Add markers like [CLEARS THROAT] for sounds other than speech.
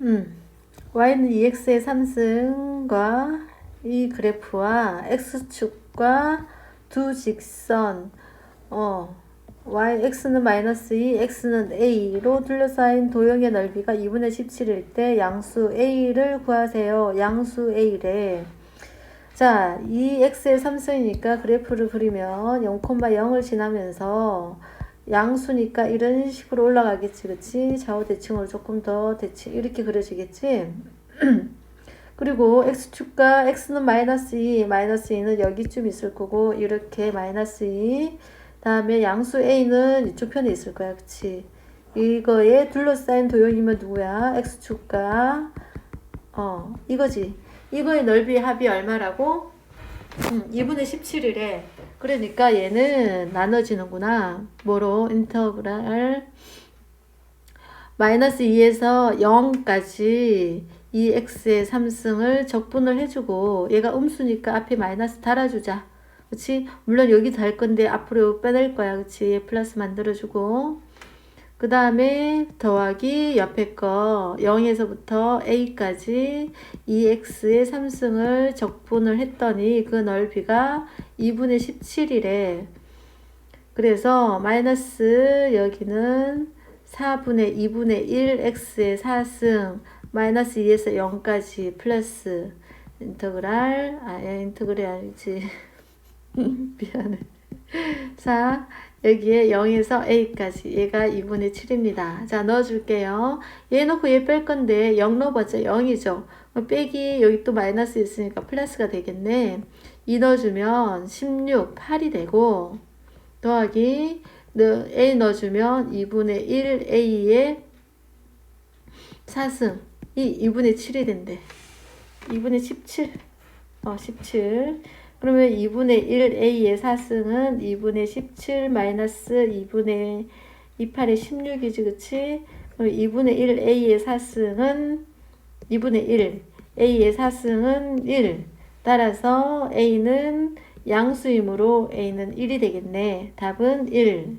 음, y는 2x의 3승과 이 그래프와 x축과 두 직선, 어, y, x는 마이너스 2, x는 a로 둘러싸인 도형의 넓이가 2분의 17일 때 양수 a를 구하세요. 양수 a래. 자, 이 x의 3승이니까 그래프를 그리면 0,0을 지나면서 양수니까 이런 식으로 올라가겠지, 그치? 좌우 대칭으로 조금 더 대칭, 이렇게 그려지겠지? [CLEARS THROAT] 그리고 x축과 x는 마이너스 2, 마이너스 2는 여기쯤 있을 거고, 이렇게 마이너스 2, 다음에 양수 a는 이쪽 편에 있을 거야, 그치? 이거에 둘러싸인 도형이면 누구야? x축과, 어, 이거지. 이거의 넓이 합이 얼마라고? 음, 2분의 17이래. 그러니까 얘는 나눠지는구나. 뭐로? 인터그랄 마이너스 2에서 0까지 2x의 3승을 적분을 해주고 얘가 음수니까 앞에 마이너스 달아주자. 그치? 물론 여기 달 건데 앞으로 빼낼 거야. 그치? 얘 플러스 만들어주고 그 다음에 더하기 옆에 거 0에서부터 a까지 2x의 3승을 적분을 했더니 그 넓이가 2분의 17이래. 그래서 마이너스 여기는 4분의 2분의 1 x의 4승 마이너스 2에서 0까지 플러스 인터그랄 아 인터그랄 아니지 [LAUGHS] 미안해 4 여기에 0에서 a까지 얘가 2분의 7입니다. 자 넣어줄게요. 얘 놓고 얘 뺄 건데 0 넣어봤자 0이죠. 빼기 여기 또 마이너스 있으니까 플러스가 되겠네. 2 넣어주면 16, 8이 되고 더하기 a 넣어주면 2분의 1 a의 4승 이 2분의 7이 된대. 2분의 17. 어, 17. 그러면 2분의 1a의 4승은 2분의 17 마이너스 2분의 28의 16이지, 그치? 그럼 2분의 1a의 4승은 2분의 1. a의 4승은 1. 따라서 a는 양수이므로 a는 1이 되겠네. 답은 1.